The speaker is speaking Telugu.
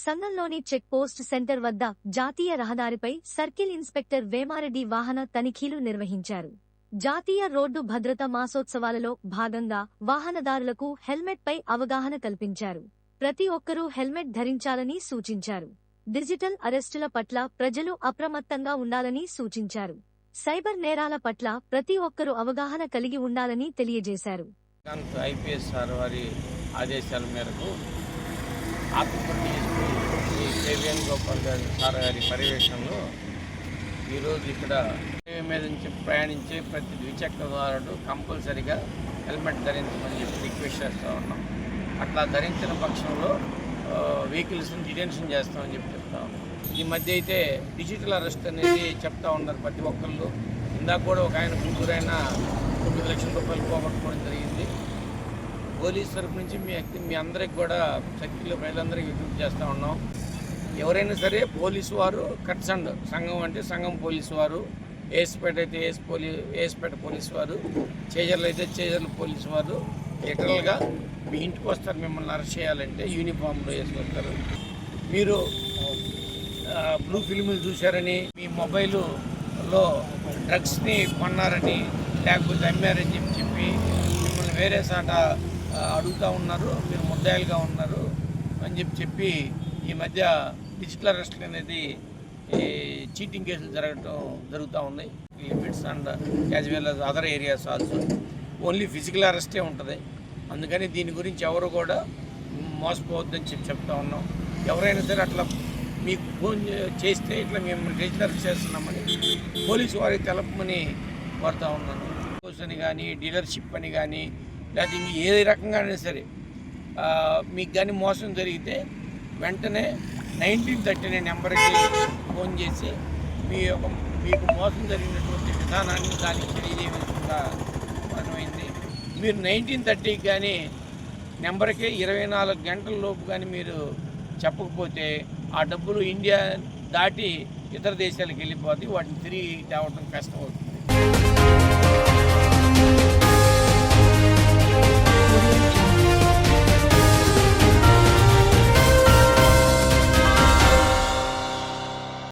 సంఘంలోని చెక్ పోస్ట్ సెంటర్ వద్ద జాతీయ రహదారిపై సర్కిల్ ఇన్స్పెక్టర్ వేమారెడ్డి వాహన తనిఖీలు నిర్వహించారు. జాతీయ రోడ్డు భద్రత మాసోత్సవాలలో భాగంగా వాహనదారులకు హెల్మెట్ పై అవగాహన కల్పించారు. ప్రతి ఒక్కరూ హెల్మెట్ ధరించాలని సూచించారు. డిజిటల్ అరెస్టుల పట్ల ప్రజలు అప్రమత్తంగా ఉండాలని సూచించారు. సైబర్ నేరాల పట్ల ప్రతి ఒక్కరూ అవగాహన కలిగి ఉండాలని తెలియజేశారు. ఐపీఎస్ సార్ వారి ఆదేశాల మేరకు ఆత్మకూరు శ్రీ గోపాల్ గారి సార్ గారి పర్యవేక్షణలో ఈరోజు ఇక్కడ మీద నుంచి ప్రయాణించే ప్రతి ద్విచక్రదారుడు కంపల్సరిగా హెల్మెట్ ధరించమని చెప్పి రిక్వెస్ట్ చేస్తూ ఉన్నాం. అట్లా ధరించిన పక్షంలో వెహికల్స్ని డిటెన్షన్ చేస్తామని చెప్పి చెప్తా ఉన్నాం. ఈ మధ్య అయితే డిజిటల్ అరెస్ట్ అనేది చెప్తా ఉన్నారు ప్రతి ఒక్కళ్ళు. ఇందాక కూడా ఒక ఆయన గుంటూరైన తొమ్మిది లక్షల రూపాయలు పోగొట్టుకోవడం జరిగింది. పోలీస్ తరపు నుంచి మీ మీ అందరికి కూడా సర్కిల్లో ప్రజలందరికీ విజ్ఞప్తి చేస్తూ ఉన్నాం. ఎవరైనా సరే పోలీసు వారు కట్సండ్ సంఘం అంటే సంఘం పోలీసు వారు ఏసుపేట అయితే ఏసు పోలీ ఏసుపేట పోలీసు వారు చేజర్లు అయితే చేజర్ల పోలీసు వారు లిటరల్గా మీ ఇంటికి వస్తారు మిమ్మల్ని అరెస్ట్ చేయాలంటే యూనిఫామ్లో వేసుకొస్తారు. మీరు బ్లూ ఫిల్మ్లు చూశారని మీ మొబైల్లో డ్రగ్స్ని కొన్నారని లేకపోతే అమ్మారని చెప్పి చెప్పి మిమ్మల్ని వేరే సాట అడుగుతూ ఉన్నారు మీరు ముద్దాయిలుగా ఉన్నారు అని చెప్పి చెప్పి ఈ మధ్య డిజిటల్ అరెస్ట్లు అనేది ఈ చీటింగ్ కేసులు జరగటం జరుగుతూ ఉంది. Limits and as well as other areas also. Only physical అరెస్టే ఉంటుంది. అందుకని దీని గురించి ఎవరు కూడా మోసపోవద్దని చెప్పి చెప్తా ఉన్నాం. ఎవరైనా సరే అట్లా మీకు ఫోన్ చే- చేస్తే ఇట్లా మేము రిజిస్టర్ చేస్తున్నామని పోలీసు వారికి తెలపమని కోరుతా ఉన్నాను. పోలీస్ అని కానీ డీలర్షిప్ అని కానీ లేకపోతే ఏ ఏ అయినా సరే మీకు కానీ మోసం జరిగితే వెంటనే నైన్టీన్ థర్టీ నైన్ నెంబర్కి ఫోన్ చేసి మీ యొక్క మీకు మోసం జరిగినటువంటి విధానాన్ని దానికి తెలియజేయవలసిందిగా అర్థమైంది మీరు నైన్టీన్ థర్టీకి కానీ నెంబర్కి ఇరవై నాలుగు గంటల లోపు కానీ మీరు చెప్పకపోతే ఆ డబ్బులు ఇండియా దాటి ఇతర దేశాలకు వెళ్ళిపోతే వాటిని తిరిగి తేవటం కష్టం అవుతుంది